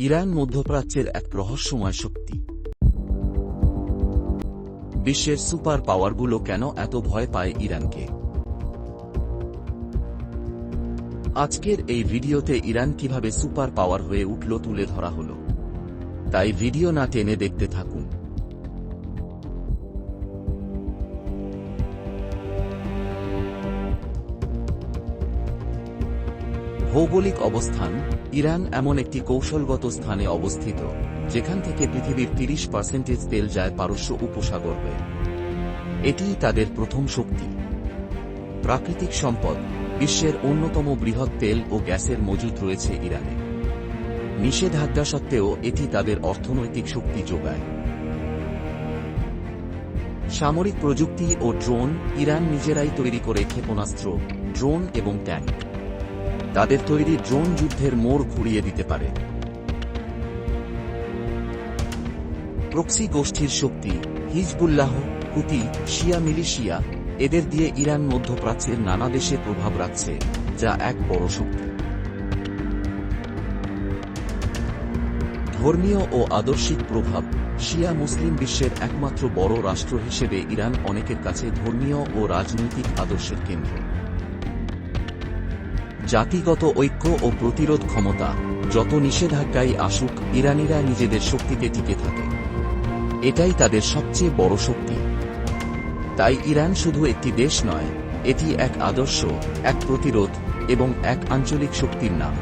Iran মধ্যপ্রাচ্যের এক রহস্যময় শক্তি। বিশ্বের সুপার পাওয়ারগুলো কেন এত ভয় পায় ইরানকে? আজকের এই ভিডিওতে ইরান কীভাবে সুপার পাওয়ার হয়ে উঠল তুলে ধরা হলো। তাই ভিডিও না টেনে দেখতে থাকুন। ভৌগোলিক অবস্থান, ইরান এমন একটি কৌশলগত স্থানে অবস্থিত, যেখান থেকে পৃথিবীর তিরিশ পার্সেন্টেজ তেল যায় পারস্য উপসাগর হয়ে। এটিই তাদের প্রথম শক্তি। প্রাকৃতিক সম্পদ, বিশ্বের অন্যতম বৃহৎ তেল ও গ্যাসের মজুদ রয়েছে ইরানে। নিষেধাজ্ঞা সত্ত্বেও এটি তাদের অর্থনৈতিক শক্তি যোগায়। সামরিক প্রযুক্তি ও ড্রোন ইরান নিজেরাই তৈরি করে ক্ষেপণাস্ত্র, ড্রোন এবং ট্যাঙ্ক। তাদের তৈরি ড্রোন যুদ্ধের মোড় ঘুরিয়ে দিতে পারে। প্রক্সি গোষ্ঠীর শক্তি, হিজবুল্লাহ, হুতি, শিয়া মিলিশিয়া, এদের দিয়ে ইরান মধ্যপ্রাচ্যের নানা দেশে প্রভাব রাখছে, যা এক বড় শক্তি। ধর্মীয় ও আদর্শিক প্রভাব, শিয়া মুসলিম বিশ্বের একমাত্র বড় রাষ্ট্র হিসেবে ইরান অনেকের কাছে ধর্মীয় ও রাজনৈতিক আদর্শের কেন্দ্র। জাতিগত ঐক্য ও প্রতিরোধ ক্ষমতা যত নিষেধাজ্ঞায় আসুক, ইরানিরা নিজেদের শক্তিতে টিকে থাকে। এটাই তাদের সবচেয়ে বড় শক্তি। তাই ইরান শুধু একটি দেশ নয়, এটি এক আদর্শ, এক প্রতিরোধ এবং এক আঞ্চলিক শক্তির নাম।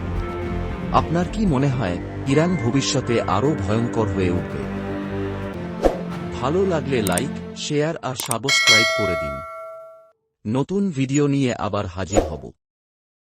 আপনার কি মনে হয়, ইরান ভবিষ্যতে আরও ভয়ঙ্কর হয়ে উঠবে? ভালো লাগলে লাইক, শেয়ার আর সাবস্ক্রাইব করে দিন। নতুন ভিডিও নিয়ে আবার হাজির হব।